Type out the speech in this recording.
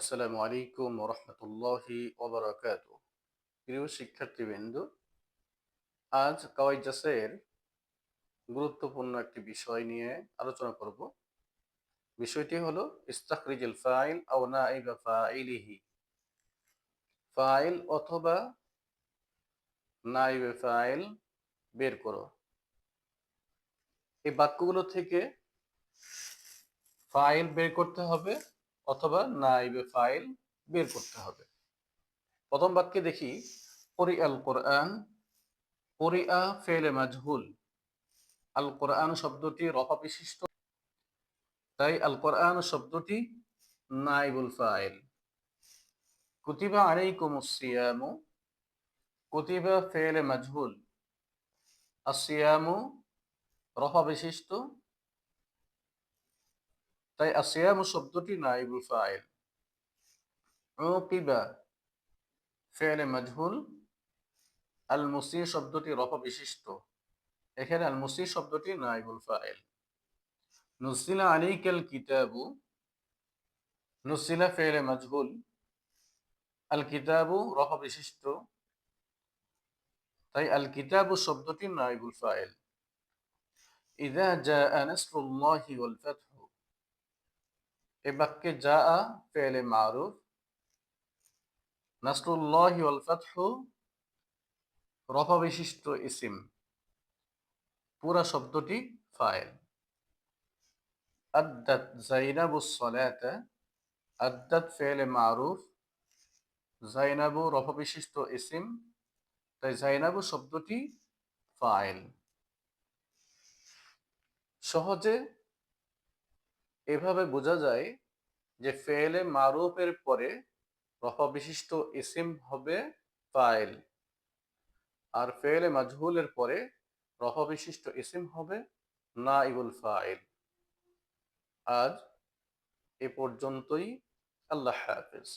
আসসালামু আলাইকুম রহমতুল্লাহি ওবরাকাত। প্রিয় শিক্ষার্থীবৃন্দ, আজ কাওয়াইজাসের গুরুত্বপূর্ণ একটি বিষয় নিয়ে আলোচনা করব। বিষয়টি হলো ইস্তাখরিজুল ফাইল আও নাইবা ফাইলিহি। ফাইল অথবা নাইবে ফাইল বের করো। এই বাক্যগুলো থেকে ফাইল বের করতে হবে। অথবা নাইবে ফাইল বের করতে হবে। প্রথম বাক্যে দেখি পরি আল কোরআন পরিয়া ফেলে মাজহুল। আল কোরআন শব্দটি রফা বিশিষ্ট, তাই আল কোরআন শব্দটি নাইবুল ফাইল। কুতিবা আলাইকুম সিয়ামু, কুতিবা ফেলে মাজহুল। আসিয়ামু রফা বিশিষ্ট তাই আসিয়ামু শব্দটি নাইবুল ফাইল। উকিবা ফেলে মাজহুল। আল মুসি শব্দটি রফ বিশিষ্ট। এখানে আল মুসি শব্দটি নাইবুল ফাইল। নুসিলা আলাইকাল কিতাবু। নুসিলা ফেলে মাজহুল। আল কিতাবু রফ বিশিষ্ট। তাই আল কিতাবু শব্দটি নাইবুল ফাইল। ইদা জা নাসরুল্লাহি ওয়াল ফাতহু। এ বাক্যে যা ফেলে মারুফ। নাসরুল্লাহি ওয়াল ফাতহু রফা বিশিষ্ট ইসিম। পুরা শব্দটি ফাইল। আদ্দাত জাইনাবু সলাতা, আদ্দাত ফেলে মারুফ। জাইনাবু রফা বিশিষ্ট ইসিম, তাই জাইনাবু শব্দটি ফাইল। সহজে এভাবে বোঝা যায় যে ফেলে মারুফের পরে রফা বিশিষ্ট এসিম হবে ফাইল। আর ফেলে মাজহুলের পরে রফা বিশিষ্ট এসিম হবে না ইবুল ফাইল। আজ এ পর্যন্তই, আল্লাহ হাফিজ।